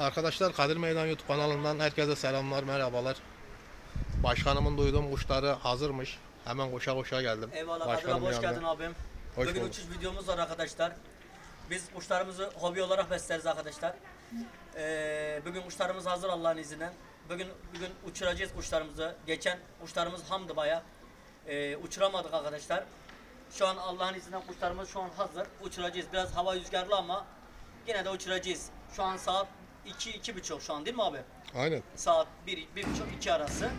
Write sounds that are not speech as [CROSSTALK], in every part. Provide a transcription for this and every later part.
Arkadaşlar Kadir Meydan YouTube kanalından herkese selamlar, merhabalar. Başkanımın duyduğum kuşları hazırmış. Hemen koşa koşa geldim. Eyvallah Kadir abi hoş geldin abim. Hoş Bugün bulduk. uçuş videomuz var arkadaşlar. Biz kuşlarımızı hobi olarak besleriz arkadaşlar. Ee, bugün kuşlarımız hazır Allah'ın izniyle. Bugün bugün uçuracağız kuşlarımızı. Geçen kuşlarımız hamdı baya. Ee, uçuramadık arkadaşlar. Şu an Allah'ın izniyle kuşlarımız şu an hazır. Uçuracağız. Biraz hava rüzgarlı ama yine de uçuracağız. Şu an saat 2 iki buçuk şu an değil mi abi? Aynen. Saat 1 bir, buçuk 2 arası.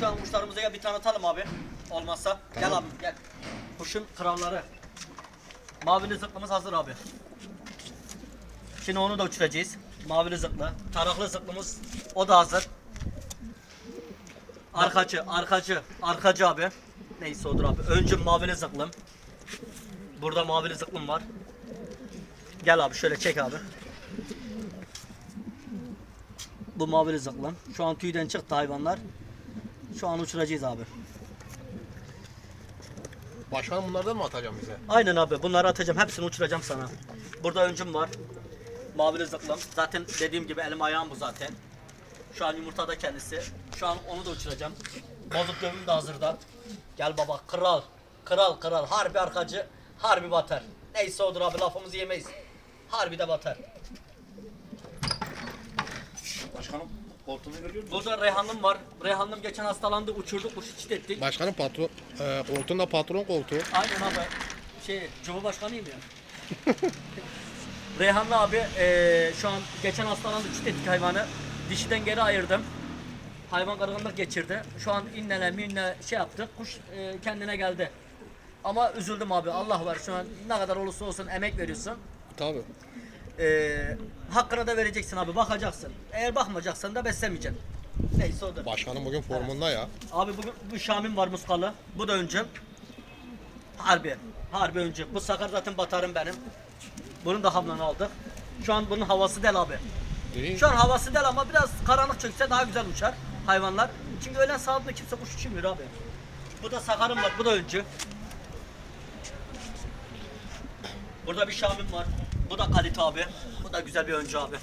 Şu an kuşlarımıza gel bir tanıtalım abi. Olmazsa. Gel abi gel. Kuşun kralları. Mavili zıklımız hazır abi. Şimdi onu da uçuracağız. Mavili zıklı. Taraklı zıklımız o da hazır. Arkacı, arkacı, arkacı abi. Neyse odur abi. Öncüm mavili zıklım. Burada mavili zıklım var. Gel abi şöyle çek abi. Bu mavili zıklım. Şu an tüyden çıktı hayvanlar. Şu an uçuracağız abi. Başkanım bunlardan mı atacağım bize? Aynen abi bunları atacağım. Hepsini uçuracağım sana. Burada öncüm var. Mavili zıklım. Zaten dediğim gibi elim ayağım bu zaten. Şu an yumurtada kendisi. Şu an onu da uçuracağım. Bozuk dövüm de hazırda. Gel baba kral. Kral kral. Harbi arkacı. Harbi batar. Neyse odur abi lafımızı yemeyiz. Harbi de batar. Başkanım koltuğunu görüyor musun? Burada Reyhanlım var. Reyhanlım geçen hastalandı. Uçurduk. Kuşu çit ettik. Başkanım patron, e, koltuğunda patron koltuğu. Aynen abi. Şey, Cumhurbaşkanıyım ya. [LAUGHS] Reyhanlı abi eee, şu an geçen hastalandı çit ettik hayvanı. Dişiden geri ayırdım. Hayvan kırgınlık geçirdi. Şu an innele minne şey yaptık. Kuş eee, kendine geldi. Ama üzüldüm abi. Allah var şu an ne kadar olursa olsun emek veriyorsun. Tabii. Eee hakkını da vereceksin abi. Bakacaksın. Eğer bakmayacaksan da beslemeyeceksin. Neyse odur. Başkanım bugün formunda ya. Abi bugün bu Şamim var muskalı. Bu da öncüm. Harbi. Harbi öncüm. Bu sakar zaten batarım benim. Bunun da hamlını aldık. Şu an bunun havası del abi. İyi. Şu an havası del ama biraz karanlık çökse daha güzel uçar hayvanlar. Çünkü öğlen saatinde kimse kuş uçurmuyor abi. Bu da sakarım var. Bu da öncü. Burada bir Şamim var. Bu da kalite abi. Bu da güzel bir öncü abi.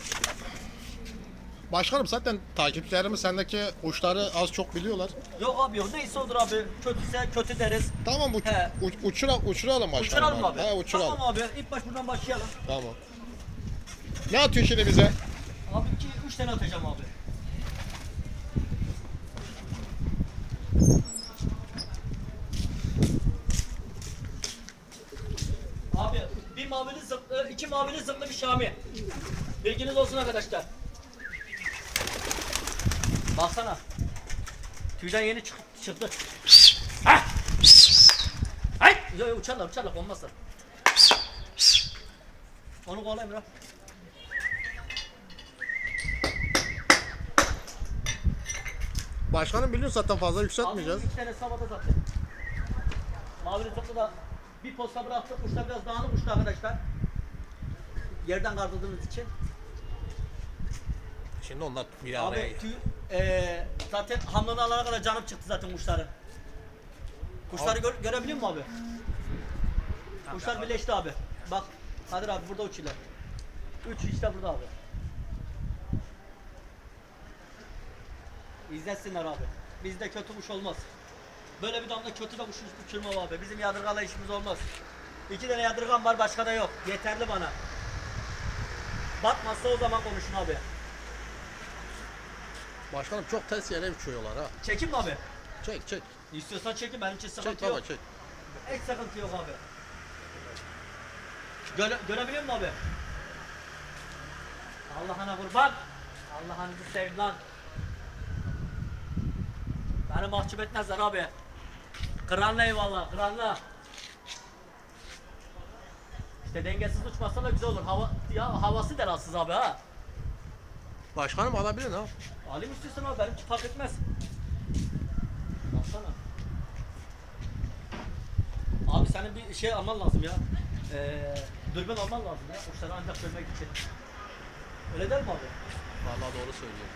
Başkanım zaten takipçilerimiz sendeki kuşları az çok biliyorlar. Yok abi yok. Neyse olur abi. Kötüse kötü deriz. Tamam uç, He. uç, uçura, uçuralım başkanım. Uçuralım abi. He, uçuralım. Tamam abi. İlk baş buradan başlayalım. Tamam. Ne atıyor şimdi bize? Abi iki, üç tane atacağım. Abi bir mavili zıplı, iki mavili zıplı bir Şami. Bilginiz olsun arkadaşlar. Baksana. Tüyden yeni çık çıktı. Ah! Ay! Yo yo uçarlar uçarlar olmazlar. Onu kovalayayım bırak. Başkanım biliyorsun zaten fazla yükseltmeyeceğiz. Abi iki tane sabada zaten. Mavi zıplı da bir posta bıraktık. Kuşlar biraz dağınık uçtu arkadaşlar. Yerden kaldırdığımız için. Şimdi onlar bir araya Abi tüy, eee zaten hamlını alana kadar canım çıktı zaten kuşların. Kuşları gör, görebiliyor musun abi? Kuşlar birleşti abi. Bak Kadir abi burada uçuyorlar. Üç işte burada abi. İzlesinler abi. Bizde kötü kuş olmaz. Böyle bir damla kötü de kuş uçurmam abi. Bizim yadırgala işimiz olmaz. İki tane yadırgam var başka da yok. Yeterli bana. Batmazsa o zaman konuşun abi. Başkanım çok ters yere uçuyorlar ha. Çekim mi abi? Çek çek. İstiyorsan çekin benim için sıkıntı Çek yok. baba çek. Hiç sıkıntı yok abi. Göre, görebiliyor musun abi? Allah'ına kurban. Allah'ınızı sevin lan. Beni mahcup etmezler abi. Kıranla eyvallah, kıranla. İşte dengesiz uçmasa da güzel olur. Hava, ya havası da rahatsız abi ha. Başkanım alabilir ha. Alayım istiyorsan abi benimki fark etmez. Baksana. Abi senin bir şey alman lazım ya. Ee, dürbün alman lazım ya. Kuşları ancak görmek için. Öyle der mi abi? Vallahi doğru söylüyor.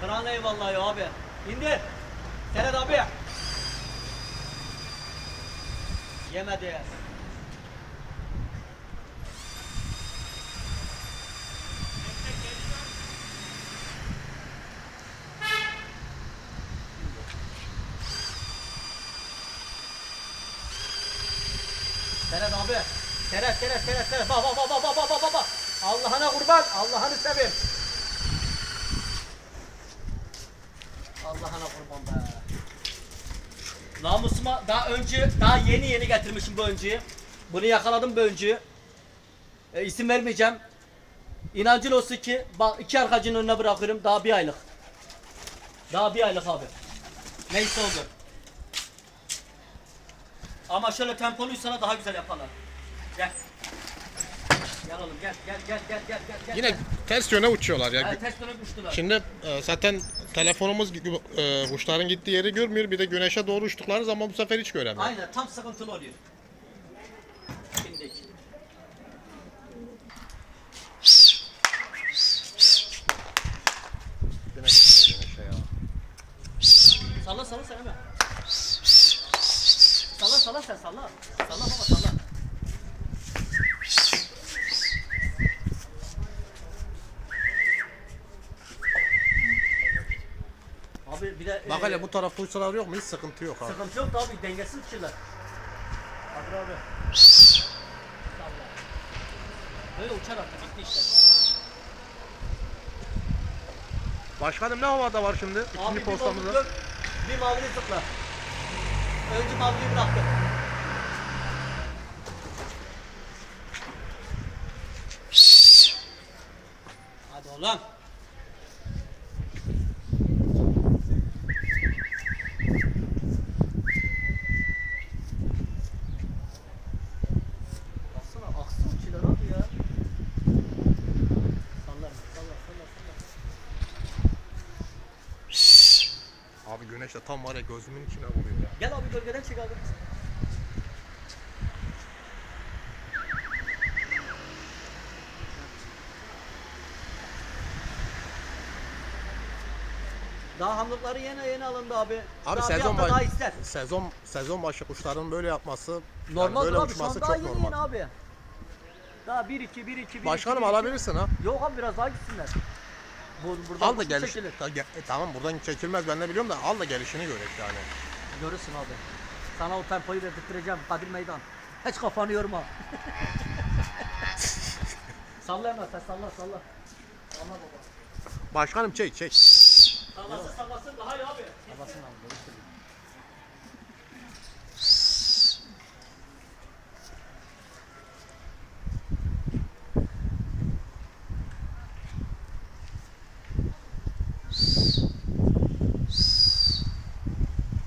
Kıran eyvallah ya abi. İndir. Senet abi. Yemedi. Seret abi. Seret, seret, seret, seret. Bak, bak, bak, bak, bak, bak, bak. Allah'ına kurban, Allah'ını seveyim. Namusuma daha önce daha yeni yeni getirmişim bu öncüyü. Bunu yakaladım bu öncüyü. E, isim vermeyeceğim. İnancın olsun ki bak iki arkacının önüne bırakırım daha bir aylık. Daha bir aylık abi. Neyse oldu. Ama şöyle tempoluysa daha güzel yaparlar. Gel. Gel oğlum gel gel gel gel gel gel. Yine ters yöne uçuyorlar ya. Ha, ters dönüp uçtular. Şimdi e, zaten telefonumuz e, kuşların gittiği yeri görmüyor. Bir de güneşe doğru uçtukları zaman bu sefer hiç göremiyor. Aynen tam sıkıntılı oluyor. Şimdiki. Salla salla sen hemen. Salla salla sen salla. Salla baba salla. E, hele bu tarafta uçsalar yok mu? Hiç sıkıntı yok abi. sıkıntı yok abi dengesiz uçuyorlar. Hadi abi. Böyle uçar artık bitti işte. Başkanım ne havada var şimdi? Abi İkinci bir postamızda. bolluk bir mavili tıkla. Önce maviliyi bıraktım. Hadi oğlum. Baksana aksın uçuyorlar abi ya. Sallar sallar sallar sallar. Abi güneş de tam var ya gözümün içine vuruyor ya. Gel abi gölgeden çek abi. Daha hamlıkları yeni yeni alındı abi. Abi daha sezon hafta daha başı, ister. sezon sezon başı kuşların böyle yapması Normal yani böyle abi şu an daha yeni normal. yeni abi. Daha 1 2 1 2 1 Başkanım alabilirsin ha. Yok abi biraz daha gitsinler. Bu buradan Al da geliş. çekilir. Ta- ge- e, tamam buradan çekilmez ben de biliyorum da al da gelişini görek yani. Görürsün abi. Sana o tempoyu verdirttireceğim Kadir Meydan. Hiç kafanı yorma. [LAUGHS] salla hemen sen salla salla. Salla baba. Başkanım çek çek. Sallasın sallasın daha iyi abi. Sallasın abi. doğru söylüyor.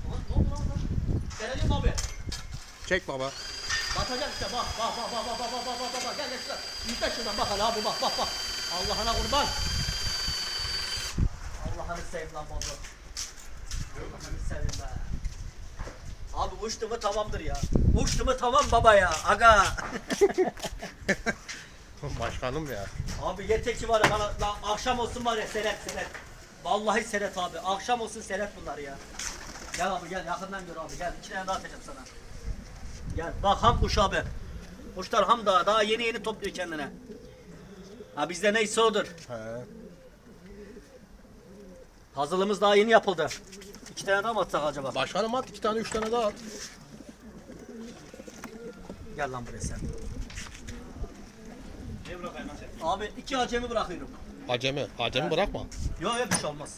Ulan ne oldu lan lan? Gelelim abi. Çek baba. Batacak işte bak bak bak bak bak bak bak bak bak bak gel gel şuradan. Yükle şuradan bak hele abi bak bak bak. Allah'ına kurban. Allah'ını seveyim lan bozu. Allah'ını seveyim be. Abi uçtu mu tamamdır ya. Uçtu mu tamam baba ya. Aga. [LAUGHS] Başkanım ya. abi yeter ki var ya bana lan akşam olsun var ya seret seret. Vallahi seret abi. Akşam olsun seret bunlar ya. Gel abi gel yakından gör abi gel. İki tane daha atacağım sana. Gel bak ham kuş abi. Kuşlar ham daha daha yeni yeni topluyor kendine. Ha bizde neyse odur. He. Hazırlığımız daha yeni yapıldı. İki tane daha mı atsak acaba? Başkanım at iki tane üç tane daha at. Gel lan buraya sen. Ne bırakayım sen? Abi iki acemi bırakıyorum. Acemi. Acemi bırakma. Yok yok bir şey olmaz.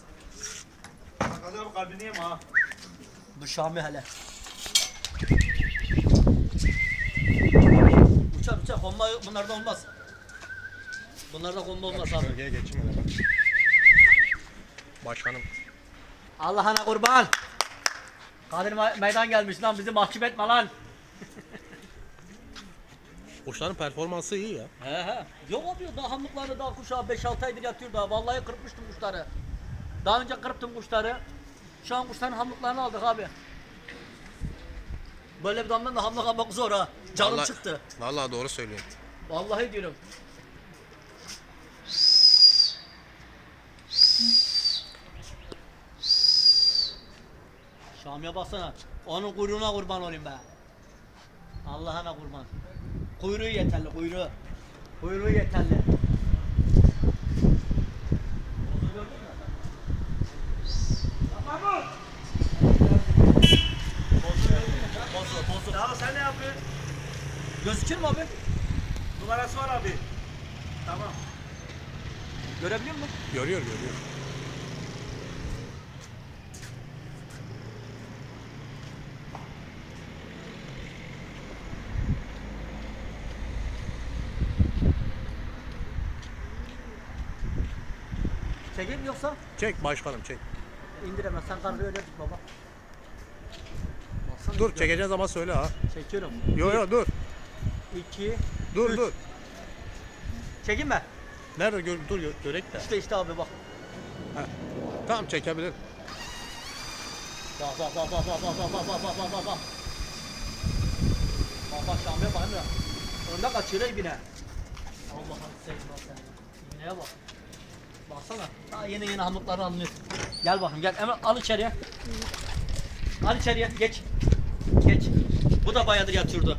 Abi kalbini yeme ha. Bu Şami hele. Uçar uçar konma bunlarda olmaz. Bunlarda konma olmaz abi. Bölgeye geçeyim hele ben. Başkanım. Allah'ına kurban. Kadir me- meydan gelmiş lan bizi mahcup etme lan. Kuşların performansı iyi ya. He he. Yok abi daha hamlıkları daha kuşağı 5-6 aydır yatıyor daha. Vallahi kırpmıştım kuşları. Daha önce kırptım kuşları. Şu an kuşların hamlıklarını aldık abi. Böyle bir damdan da hamlık almak zor ha. Canım Vallahi- çıktı. Vallahi doğru söylüyorsun. Vallahi diyorum. Şami'ye baksana. Onun kuyruğuna kurban olayım be. Allah'ına kurban. Kuyruğu yeterli, kuyruğu. Kuyruğu yeterli. Bozu gördün mü? Bozu gördün mü? Bozu, bozu. Ya sen ne yapıyorsun? Gözükür mü abi? Numarası var abi. Tamam. Görebiliyor musun? Görüyor görüyor. Çekeyim yoksa? Çek başkanım çek. İndiremez. Sen kargayı öyle tut baba. Baksana Dur gidiyor. çekeceğin zaman söyle ha. Çekiyorum. Yo yo dur. 2 Dur Üç. dur. Çekeyim mi? Nerede gör, dur gö- görek de. İşte işte abi bak. Tamam çekebilir. Bak bak bak bak bak bak bak bak bak bak bak bak. Bak bak Şamil'e bakayım ya. Önde kaçıyor ibine. Allah'ım seveyim bak sen. İbineye bak. Baksana. Daha yeni yeni hamutları alınıyor. Gel bakayım gel. Hemen al içeriye. Al içeriye. Geç. Geç. Bu da bayağıdır yatıyordu.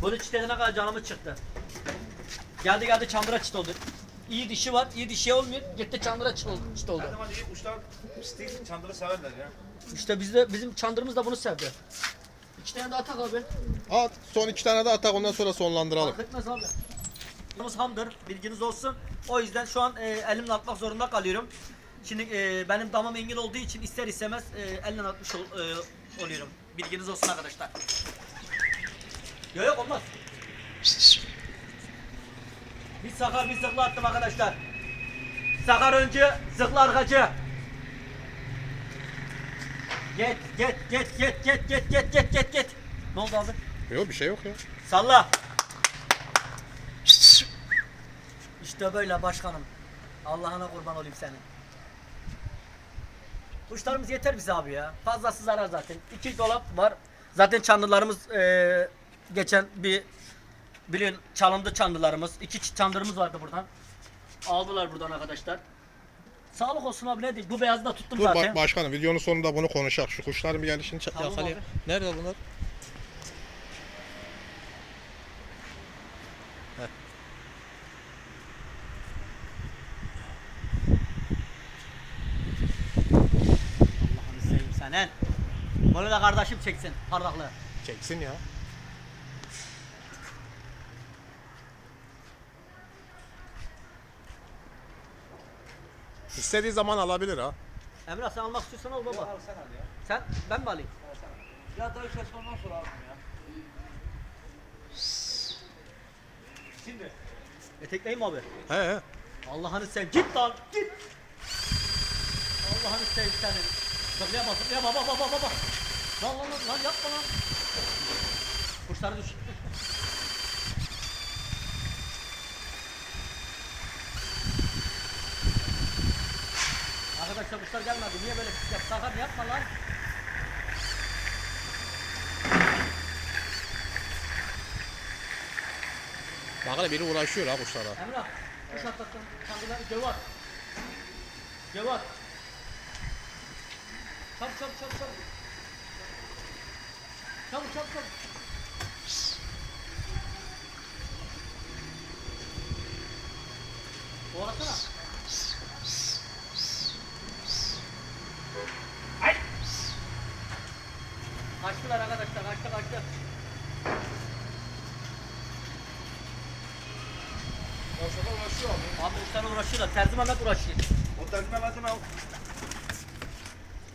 Bunu çitledene kadar canımız çıktı. Geldi geldi çamdıra çit oldu. İyi dişi var. iyi dişi olmuyor. Gitti çamdıra çit oldu. Çit oldu. Her zaman iyi kuşlar pislik çandırı severler ya. İşte bizde bizim çandırımız da bunu sevdi. İki tane de atak abi. At son iki tane de atak ondan sonra sonlandıralım. Fark etmez abi. Yalnız hamdır, bilginiz olsun. O yüzden şu an e, elimle atmak zorunda kalıyorum. Şimdi e, benim damam engel olduğu için ister istemez e, elle atmış ol- e, oluyorum. Bilginiz olsun arkadaşlar. Yok yok olmaz. Bir sakar bir zıkla attım arkadaşlar. Sakar öncü, zıkla arkacı. Get, get, get, get, get, get, get, get, get, get. Ne oldu abi? Yok bir şey yok ya. Salla. İşte böyle başkanım. Allah'ına kurban olayım senin. Kuşlarımız yeter bize abi ya. Fazlası zarar zaten. İki dolap var. Zaten çandılarımız eee, geçen bir biliyorsun çalındı çandılarımız. İki çandırımız vardı buradan. Aldılar buradan arkadaşlar. Sağlık olsun abi ne diyeyim. Bu beyazı da tuttum Dur zaten. ba- başkanım videonun sonunda bunu konuşak. Şu kuşların bir gelişini çek Tamam yakalayalım. abi. Nerede bunlar? Allah'ını seveyim senin. Bunu da kardeşim çeksin parlaklığı. Çeksin ya. İstediği zaman alabilir ha. Emrah sen almak istiyorsan al baba. Al sen al ya. Sen ben mi alayım? Al sen al. Ya daha işte ondan sonra aldım ya. Şimdi. Etekleyeyim mi abi? He he. Allah'ını sev. Git lan git. Allah'ını sev senin. Zıplayama zıplayama bak bak bak bak. Lan lan lan yapma lan. Kuşları düş. Arkadaşlar kuşlar gelmedi. Niye böyle pis yap? Sakar yapma lan. Bak hele biri uğraşıyor ha kuşlara. Emrah, kuş atlattın. Kandılar, Cevat. Cevat. Çabuk çabuk çabuk çabuk. Çabuk çabuk çabuk. Kovalasana. Ay! Kaçtılar arkadaşlar, kaçtı kaçtı. Ortada uğraşıyor abi. Abi uğraşıyorlar, Terzi Mehmet uğraşıyor. O tercüme lazım al.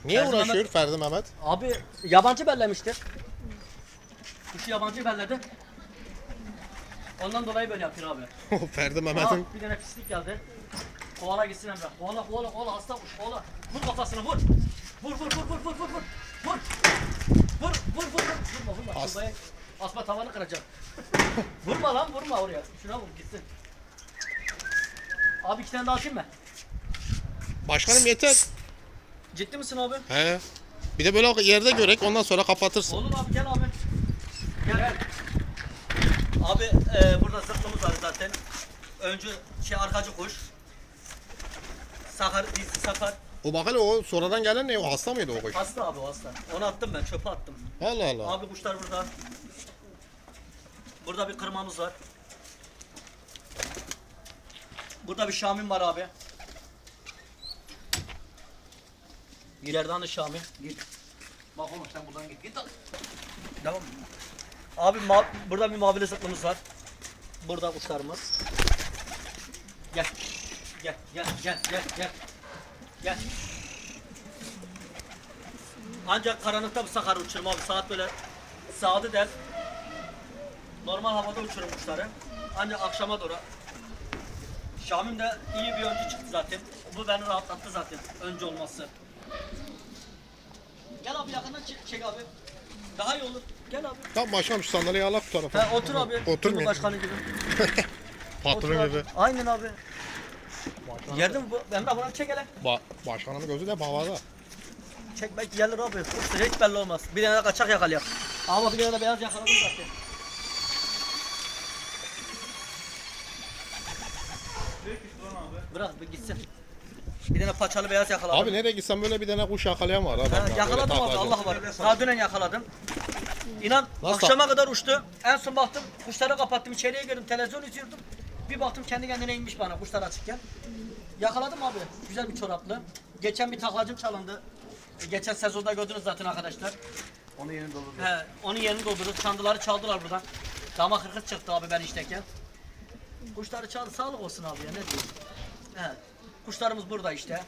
Niye Ferdi uğraşıyor Mehmet- Ferdi Mehmet? Abi yabancı bellemiştir. Kuşu yabancı belledi. Ondan dolayı böyle yapıyor abi. [LAUGHS] Ferdi Aa, Mehmet'in bir tane pislik geldi. Kovala gitsin Emrah. Kovala kovala kovala hasta kuş kovala. Vur kafasını vur. Vur vur vur vur vur vur vur. Vur. Vur vur vur vur. Vurma vurma. As- As Asma tavanı kıracak. [LAUGHS] vurma lan vurma oraya. Şuna vur gitsin. Abi iki tane daha atayım mı? başkanım yeter. Ciddi misin abi? He. Bir de böyle yerde görek ondan sonra kapatırsın. Olur abi gel abi. Gel gel. Abi e, burada zırhlımız var zaten. Öncü şey arkacı kuş. Sakar, dizisi sakar. O bak hele o sonradan gelen ne? O hasta mıydı o kuş? Hasta abi o hasta. Onu attım ben çöpe attım. Allah Allah. Abi kuşlar burada. Burada bir kırmamız var. Burada bir Şamim var abi. İleriden de Şami. Git. Bak oğlum sen buradan git. Git al. Devam. Abi ma- burada bir mavili sıklımız var. Burada kuşlarımız. Gel. Gel gel gel gel gel. Gel. Ancak karanlıkta bu sakar uçurum abi. Saat böyle saadı der. Normal havada uçurum kuşları. Ancak akşama doğru. Şamim de iyi bir öncü çıktı zaten. Bu beni rahatlattı zaten. Önce olması. Gel abi yakından çek, çek abi. Daha iyi olur. Gel abi. Tamam başkanım şu sandalyeyi al bu tarafa. Ha, otur abi. Otur mu? Cumhurbaşkanı gibi. [LAUGHS] Otur Patron abi. gibi. Aynen abi. Yerde mi bu? Emre bunu çek hele. Ba başkanımın gözü de havada. Çek belki gelir abi. Hiç belli olmaz. Bir tane de kaçak yakalayak. Ama bir tane de beyaz yakaladım zaten. Bırak bir gitsin. Bir tane paçalı beyaz yakaladım. Abi nereye gitsem böyle bir tane kuş yakalayan var. Ha, Ha, bak, yakaladım abi. Allah var. Daha dünen yakaladım. İnan Nasıl? akşama kadar uçtu. En son baktım kuşları kapattım içeriye girdim televizyon izliyordum. Bir baktım kendi kendine inmiş bana kuşlar açıkken. Yakaladım abi. Güzel bir çoraplı. Geçen bir taklacım çalındı. E, Geçen sezonda gördünüz zaten arkadaşlar. Onu yeni doldurdu. He, onun yerini doldurduk. Çandıları çaldılar buradan. Dama kırkız çıktı abi ben işteyken. Kuşları çaldı. Sağlık olsun abi ya ne diyeyim. He. Kuşlarımız burada işte.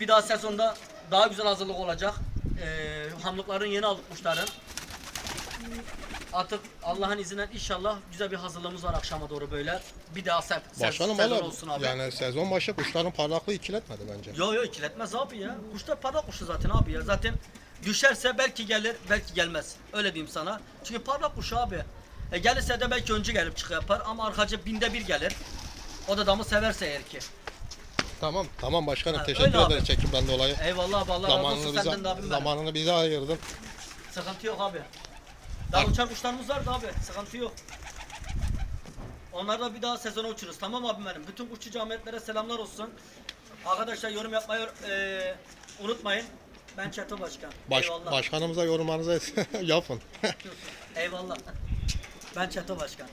Bir daha sezonda daha güzel hazırlık olacak. Ee, hamlıkların yeni aldık kuşların. Artık Allah'ın izniyle inşallah güzel bir hazırlığımız var akşama doğru böyle. Bir daha se se- Başkanım sezon valla olsun abi. yani sezon başı kuşların parlaklığı ikiletmedi bence. Yo yo ikiletmez abi ya. Kuşlar parlak kuşu zaten abi ya. Zaten düşerse belki gelir, belki gelmez. Öyle diyeyim sana. Çünkü parlak kuş abi. E gelirse de belki önce gelip çıkı yapar ama arkacı binde bir gelir. O da damı severse eğer ki. Tamam tamam başkanım Ha, teşekkür öyle abi. ederiz çekimden dolayı. Eyvallah abi Allah razı Zamanını olsun bize, senden de abim benim. zamanını bize ayırdın. Sıkıntı yok abi. Daha uçan kuşlarımız vardı abi. Sıkıntı yok. Onları da bir daha sezona uçururuz. Tamam abim benim. Bütün kuşçu camiyetlere selamlar olsun. Arkadaşlar yorum yapmayı e, unutmayın. Ben Çeto Başkan. Baş, Eyvallah. başkanımıza yorumlarınızı [LAUGHS] yapın. Eyvallah. Ben Çeto Başkan.